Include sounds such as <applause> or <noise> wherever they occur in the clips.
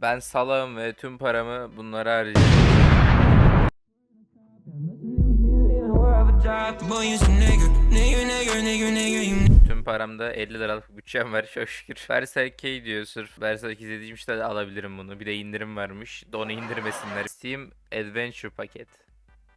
Ben salağım ve tüm paramı bunlara harcayacağım. Tüm paramda 50 liralık bütçem var çok şükür. Berserk diyor sırf. Berserk izlediğim de alabilirim bunu. Bir de indirim varmış. Da onu indirmesinler. Steam Adventure paket.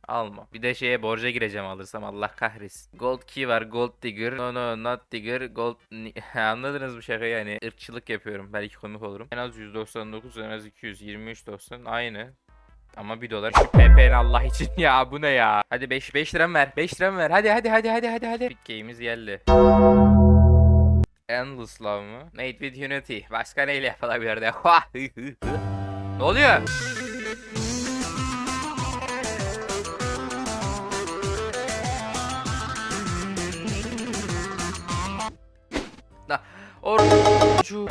Alma. Bir de şeye borca gireceğim alırsam Allah kahretsin. Gold key var. Gold digger. No no not digger. Gold... <laughs> Anladınız bu şakayı yani. ırkçılık yapıyorum. Belki komik olurum. En az 199 en az 200. 23.90 aynı. Ama 1 dolar. Şu PP'ni Allah için <laughs> ya bu ne ya? Hadi 5 5 liram ver. 5 liram ver. Hadi hadi hadi hadi hadi hadi. Big game'imiz geldi. Endless Love mı? Made with Unity. Başka neyle yapılabilir de? <laughs> ne oluyor? Da or Şu-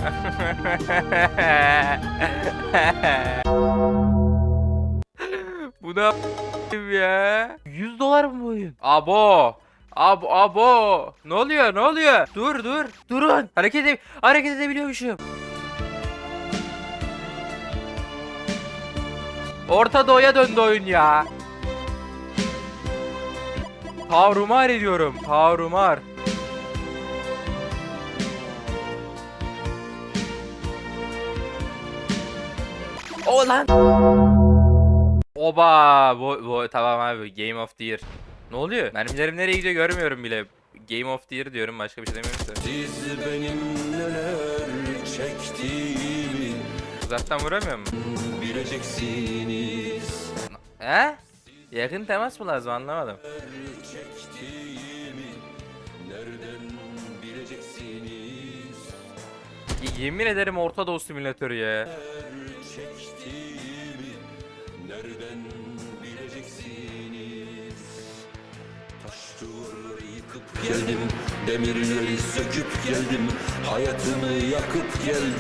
Bu ne ya? 100 dolar mı bu oyun? Abo. Abo abo. Ne oluyor? Ne oluyor? Dur dur. Durun. Hareket ede hareket edebiliyormuşum. Orta Doğu'ya döndü oyun ya. Tavrumar ediyorum. Tavrumar. O lan. Oba. Bu, bu tamam abi. Game of the Year. Ne oluyor? Mermilerim nereye gidiyor görmüyorum bile. Game of the Year diyorum başka bir şey demiyorum ki. Siz benim neler çektiğimi Uzaktan vuramıyor mu? bileceksiniz. He? Yakın temas mı lazım anlamadım. Çektiğimi nereden bileceksiniz? Y- yemin ederim Orta Doğu simülatörü ya. Nereden bileceksiniz? Taş duvarları yıkıp geldim, demirleri söküp geldim, hayatımı yakıp geldim.